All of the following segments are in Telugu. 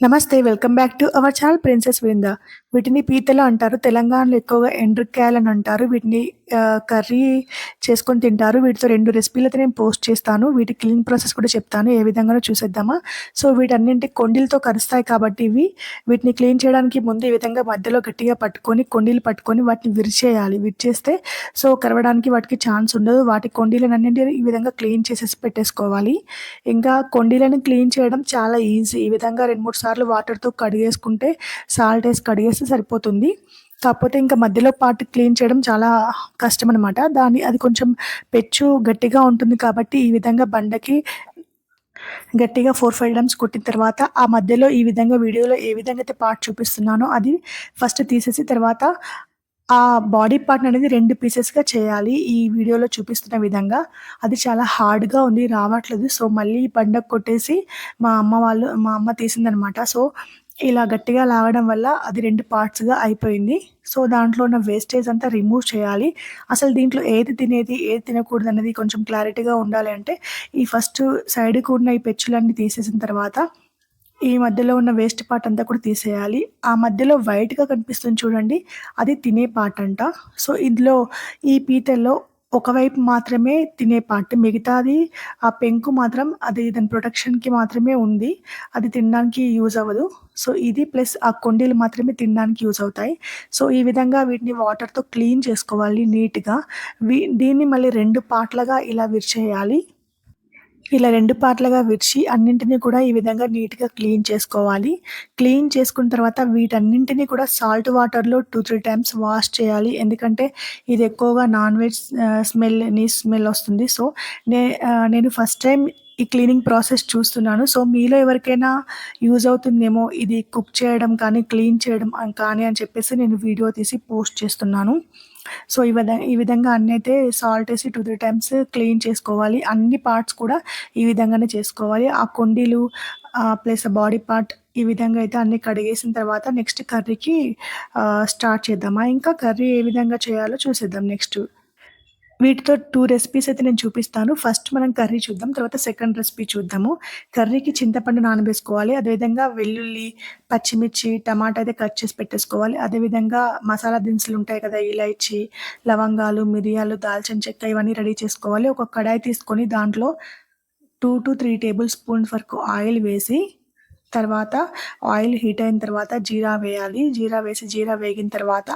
Namaste welcome back to our channel princess Vrinda. వీటిని పీతలు అంటారు తెలంగాణలో ఎక్కువగా ఎండ్రికాయలు అని అంటారు వీటిని కర్రీ చేసుకొని తింటారు. వీటితో రెండు రెసిపీలు అయితే నేను పోస్ట్ చేస్తాను. వీటి క్లీన్ ప్రాసెస్ కూడా చెప్తాను. ఏ విధంగానో చూసేద్దామా? సో వీటన్నింటి కొండిలతో కరుస్తాయి కాబట్టి ఇవి. వీటిని క్లీన్ చేయడానికి ముందు ఈ విధంగా మధ్యలో గట్టిగా పట్టుకొని కొండీలు పట్టుకొని వాటిని విరిచేయాలి. విరిచేస్తే సో కరవడానికి వాటికి ఛాన్స్ ఉండదు. వాటి కొండీలనన్నింటి ఈ విధంగా క్లీన్ చేసేసి పెట్టేసుకోవాలి. ఇంకా కొండీలను క్లీన్ చేయడం చాలా ఈజీ. ఈ విధంగా రెండు మూడు సార్లు వాటర్తో కడిగేసుకుంటే సాల్ట్ వేసి కడిగేస్తే సరిపోతుంది. కాకపోతే ఇంకా మధ్యలో పార్ట్ క్లీన్ చేయడం చాలా కష్టం అనమాట దాన్ని అది కొంచెం పెచ్చు గట్టిగా ఉంటుంది కాబట్టి ఈ విధంగా బండకి గట్టిగా ఫోర్ ఫైవ్ డమ్స్ కొట్టిన తర్వాత ఆ మధ్యలో ఈ విధంగా వీడియోలో ఏ విధంగా అయితే పార్ట్ చూపిస్తున్నానో అది ఫస్ట్ తీసేసి తర్వాత ఆ బాడీ పార్ట్ అనేది రెండు పీసెస్గా చేయాలి ఈ వీడియోలో చూపిస్తున్న విధంగా. అది చాలా హార్డ్గా ఉంది రావట్లేదు. సో మళ్ళీ పండగ కొట్టేసి మా అమ్మ వాళ్ళు మా అమ్మ తీసిందనమాట సో ఇలా గట్టిగా లాగడం వల్ల అది రెండు పార్ట్స్గా అయిపోయింది. సో దాంట్లో ఉన్న వేస్టేజ్ అంతా రిమూవ్ చేయాలి. అసలు దీంట్లో ఏది తినేది ఏది తినకూడదు అనేది కొంచెం క్లారిటీగా ఉండాలి అంటే ఈ ఫస్ట్ సైడ్కు ఉన్న ఈ పెచ్చులన్నీ తీసేసిన తర్వాత ఈ మధ్యలో ఉన్న వేస్ట్ పార్ట్ అంతా కూడా తీసేయాలి. ఆ మధ్యలో వైట్గా కనిపిస్తుంది చూడండి. అది తినే పార్ట్ అంట. సో ఇందులో ఈ పీతల్లో ఒకవైపు మాత్రమే తినే పార్ట్ మిగతాది ఆ పెంకు మాత్రం అది దాని ప్రొటెక్షన్కి మాత్రమే ఉంది. అది తినడానికి యూజ్ అవ్వదు. సో ఇది ప్లస్ ఆ కొండీలు మాత్రమే తినడానికి యూజ్ అవుతాయి. సో ఈ విధంగా వీటిని వాటర్తో క్లీన్ చేసుకోవాలి నీట్గా. వీ దీన్ని మళ్ళీ రెండు పార్ట్లుగా ఇలా విరిచేయాలి. ఇలా రెండు పార్ట్లుగా విరిచి అన్నింటినీ కూడా ఈ విధంగా నీట్గా క్లీన్ చేసుకోవాలి. క్లీన్ చేసుకున్న తర్వాత వీటన్నింటినీ కూడా సాల్ట్ వాటర్లో టూ త్రీ టైమ్స్ వాష్ చేయాలి. ఎందుకంటే ఇది ఎక్కువగా నాన్ వెజ్ స్మెల్ నీ స్మెల్ వస్తుంది. సో నే నేను ఫస్ట్ టైం ఈ క్లీనింగ్ ప్రాసెస్ చూస్తున్నాను. సో మీలో ఎవరికైనా యూజ్ అవుతుందేమో ఇది కుక్ చేయడం కానీ క్లీన్ చేయడం కానీ అని చెప్పేసి నేను వీడియో తీసి పోస్ట్ చేస్తున్నాను. సో ఈ విధంగా ఈ విధంగా అన్నీ అయితే సాల్ట్ వేసి టూ త్రీ టైమ్స్ క్లీన్ చేసుకోవాలి. అన్ని పార్ట్స్ కూడా ఈ విధంగానే చేసుకోవాలి. ఆ కొండీలు ప్లస్ బాడీ పార్ట్ ఈ విధంగా అయితే అన్ని కడిగేసిన తర్వాత నెక్స్ట్ కర్రీకి స్టార్ట్ చేద్దామా? ఇంకా కర్రీ ఏ విధంగా చేయాలో చూసేద్దాం నెక్స్ట్ వీటితో టూ రెసిపీస్ అయితే నేను చూపిస్తాను. ఫస్ట్ మనం కర్రీ చూద్దాం తర్వాత సెకండ్ రెసిపీ చూద్దాము. కర్రీకి చింతపండు నానబేసుకోవాలి అదేవిధంగా వెల్లుల్లి పచ్చిమిర్చి టమాటా అయితే కట్ చేసి పెట్టేసుకోవాలి. అదేవిధంగా మసాలా దినుసులు ఉంటాయి కదా ఇలాచి లవంగాలు మిరియాలు దాల్చిన చెక్క ఇవన్నీ రెడీ చేసుకోవాలి. ఒక కడాయి తీసుకొని దాంట్లో two to three tablespoons వరకు ఆయిల్ వేసి తర్వాత ఆయిల్ హీట్ అయిన తర్వాత జీరా వేయాలి. జీరా వేసి జీరా వేగిన తర్వాత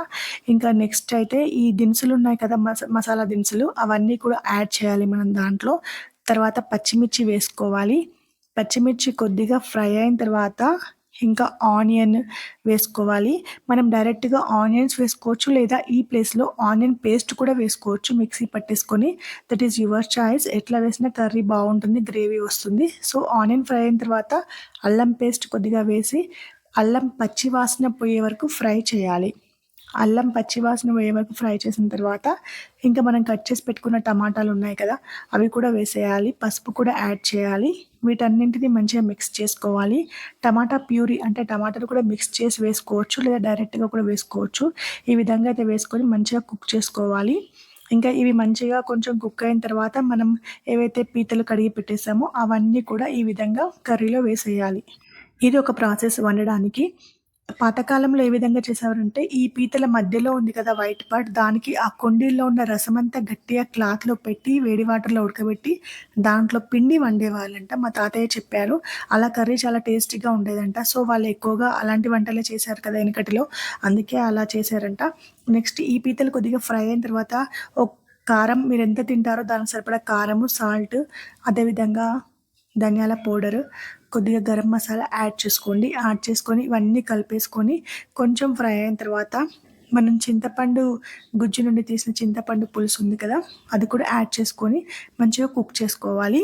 ఇంకా నెక్స్ట్ అయితే ఈ దినుసులు ఉన్నాయి కదా మస మసాలా దినుసులు అవన్నీ కూడా యాడ్ చేయాలి మనం దాంట్లో. తర్వాత పచ్చిమిర్చి వేసుకోవాలి. పచ్చిమిర్చి కొద్దిగా ఫ్రై అయిన తర్వాత ఇంకా ఆనియన్ వేసుకోవాలి. మనం డైరెక్ట్గా ఆనియన్స్ వేసుకోవచ్చు లేదా ఈ ప్లేస్లో ఆనియన్ పేస్ట్ కూడా వేసుకోవచ్చు మిక్సీ పట్టేసుకొని. That is your choice. ఎట్లా వేసినా కర్రీ బాగుంటుంది గ్రేవీ వస్తుంది. సో ఆనియన్ ఫ్రై అయిన తర్వాత అల్లం పేస్ట్ కొద్దిగా వేసి అల్లం పచ్చి వాసన పోయే వరకు ఫ్రై చేయాలి. అల్లం పచ్చివాసన పోయే వరకు ఫ్రై చేసిన తర్వాత ఇంకా మనం కట్ చేసి పెట్టుకున్న టమాటాలు ఉన్నాయి కదా అవి కూడా వేసేయాలి. పసుపు కూడా యాడ్ చేయాలి. వీటన్నింటినీ మంచిగా మిక్స్ చేసుకోవాలి. టమాటా ప్యూరీ అంటే టమాటాలు కూడా మిక్స్ చేసి వేసుకోవచ్చు లేదా డైరెక్ట్గా కూడా వేసుకోవచ్చు. ఈ విధంగా అయితే వేసుకొని మంచిగా కుక్ చేసుకోవాలి. ఇంకా ఇవి మంచిగా కొంచెం కుక్ అయిన తర్వాత మనం ఏవైతే పీతలు కడిగి పెట్టేసామో అవన్నీ కూడా ఈ విధంగా కర్రీలో వేసేయాలి. ఇది ఒక ప్రాసెస్ వండడానికి. పాతకాలంలో ఏ విధంగా చేసేవారంటే ఈ పీతల మధ్యలో ఉంది కదా వైట్ పార్ట్ దానికి ఆ కొండీల్లో ఉన్న రసం అంతా గట్టిగా క్లాత్లో పెట్టి వేడి వాటర్లో ఉడకబెట్టి దాంట్లో పిండి వండేవాళ్ళంట. మా తాతయ్య చెప్పారు అలా కర్రీ చాలా టేస్టీగా ఉండేదంట. సో వాళ్ళు ఎక్కువగా అలాంటి వంటలే చేశారు కదా వెనకటిలో. అందుకే అలా చేశారంట. నెక్స్ట్ ఈ పీతలు కొద్దిగా ఫ్రై అయిన తర్వాత ఒక కారం మీరు ఎంత తింటారో దానికి సరిపడా కారము సాల్ట్ అదేవిధంగా ధనియాల పౌడర్ కొద్దిగా గరం మసాలా యాడ్ చేసుకోండి. యాడ్ చేసుకొని ఇవన్నీ కలిపేసుకొని కొంచెం ఫ్రై అయిన తర్వాత మనం చింతపండు గుజ్జు నుండి తీసిన చింతపండు పులుసు ఉంది కదా అది కూడా యాడ్ చేసుకొని మంచిగా కుక్ చేసుకోవాలి.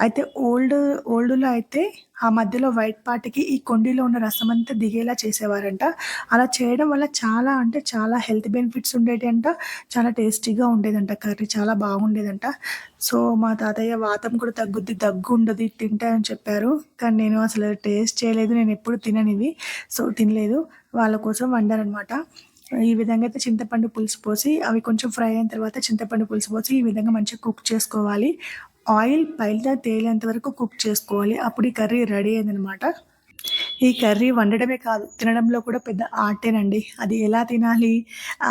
అయితే ఓల్డ్ ఓల్డ్లో అయితే ఆ మధ్యలో వైట్ పాటికి ఈ కొండిలో ఉన్న రసం అంతా దిగేలా చేసేవారంట. అలా చేయడం వల్ల చాలా అంటే చాలా హెల్త్ బెనిఫిట్స్ ఉండేటి అంట చాలా టేస్టీగా ఉండేదంట కర్రీ చాలా బాగుండేదంట. సో మా తాతయ్య వాతం కూడా తగ్గుద్ది దగ్గు ఉండదు తింటాయని అని చెప్పారు. కానీ నేను అసలు టేస్ట్ చేయలేదు నేను ఎప్పుడు తిననివి. సో తినలేదు. వాళ్ళ కోసం వండారనమాట ఈ విధంగా అయితే చింతపండు పులుసు పోసి అవి కొంచెం ఫ్రై అయిన తర్వాత చింతపండు పులుసు పోసి ఈ విధంగా మంచిగా కుక్ చేసుకోవాలి. ఆయిల్ పైన తేలేంత వరకు కుక్ చేసుకోవాలి. అప్పుడు ఈ కర్రీ రెడీ అయిందనమాట. ఈ కర్రీ వండడమే కాదు తినడంలో కూడా పెద్ద ఆర్టేనండి అది ఎలా తినాలి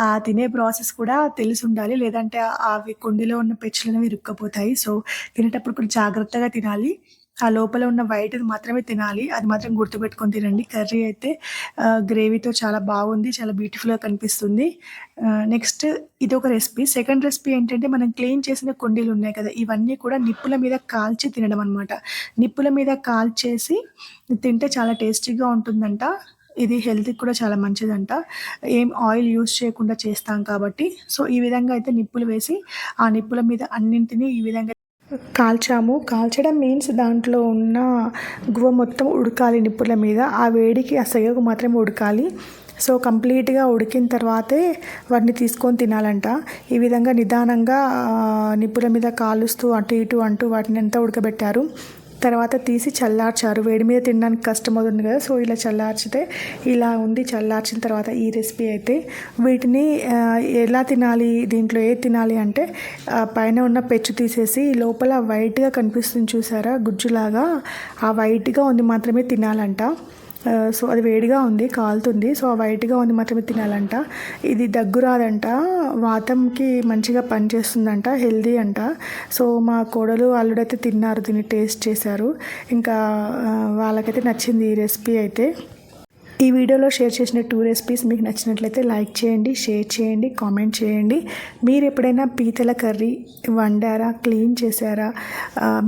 ఆ తినే ప్రాసెస్ కూడా తెలిసి ఉండాలి లేదంటే అవి కుండీలో ఉన్న పెచ్చులు అనేవి ఇరుక్కపోతాయి. సో తినేటప్పుడు కూడా జాగ్రత్తగా తినాలి. ఆ లోపల ఉన్న వైట్ మాత్రమే తినాలి. అది మాత్రం గుర్తుపెట్టుకొని తినండి. కర్రీ అయితే గ్రేవీతో చాలా బాగుంది చాలా బ్యూటిఫుల్గా కనిపిస్తుంది. నెక్స్ట్ ఇది ఒక రెసిపీ. సెకండ్ రెసిపీ ఏంటంటే మనం క్లీన్ చేసిన కుండీలు ఉన్నాయి కదా ఇవన్నీ కూడా నిప్పుల మీద కాల్చి తినడం అనమాట నిప్పుల మీద కాల్చేసి తింటే చాలా టేస్టీగా ఉంటుందంట. ఇది హెల్త్కి కూడా చాలా మంచిదంట. ఏం ఆయిల్ యూస్ చేయకుండా చేస్తాం కాబట్టి. సో ఈ విధంగా అయితే నిప్పులు వేసి ఆ నిప్పుల మీద అన్నింటినీ ఈ విధంగా కాల్చాము. కాల్చడం మీన్స్ దాంట్లో ఉన్న గువ్వ మొత్తం ఉడకాలి నిప్పుల మీద. ఆ వేడికి ఆ సెగకు మాత్రమే ఉడకాలి. సో కంప్లీట్గా ఉడికిన తర్వాతే వాటిని తీసుకొని తినాలంట. ఈ విధంగా నిదానంగా నిప్పుల మీద కాలుస్తూ అటు ఇటు అంటూ వాటిని ఎంత ఉడకబెట్టారు. తర్వాత తీసి చల్లార్చారు. వేడి మీద తినడానికి కష్టమవుతుంది కదా. సో ఇలా చల్లార్చితే ఇలా ఉంది. చల్లార్చిన తర్వాత ఈ రెసిపీ అయితే వీటిని ఎలా తినాలి దీంట్లో ఏ తినాలి అంటే పైన ఉన్న పెచ్చు తీసేసి లోపల వైట్గా కనిపిస్తుంది చూసారా? గుజ్జులాగా ఆ వైట్గా ఉంది మాత్రమే తినాలంట. సో అది వేడిగా ఉంది కాలుతుంది. సో ఆ వైట్గా ఉంది మాత్రమే తినాలంట. ఇది దగ్గు రాదంట. వాతంకి మంచిగా పనిచేస్తుందంట హెల్దీ అంట. సో మా కోడలు అల్లుడైతే తిన్నారు దీన్ని టేస్ట్ చేశారు. ఇంకా వాళ్ళకైతే నచ్చింది ఈ రెసిపీ అయితే. ఈ వీడియోలో షేర్ చేసిన టూ రెసిపీస్ మీకు నచ్చినట్లయితే లైక్ చేయండి షేర్ చేయండి కామెంట్ చేయండి. మీరు ఎప్పుడైనా పీతల కర్రీ వండారా క్లీన్ చేశారా?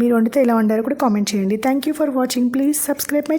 మీరు వండితే ఎలా వండారో కూడా కామెంట్ చేయండి. Thank you for watching please subscribe my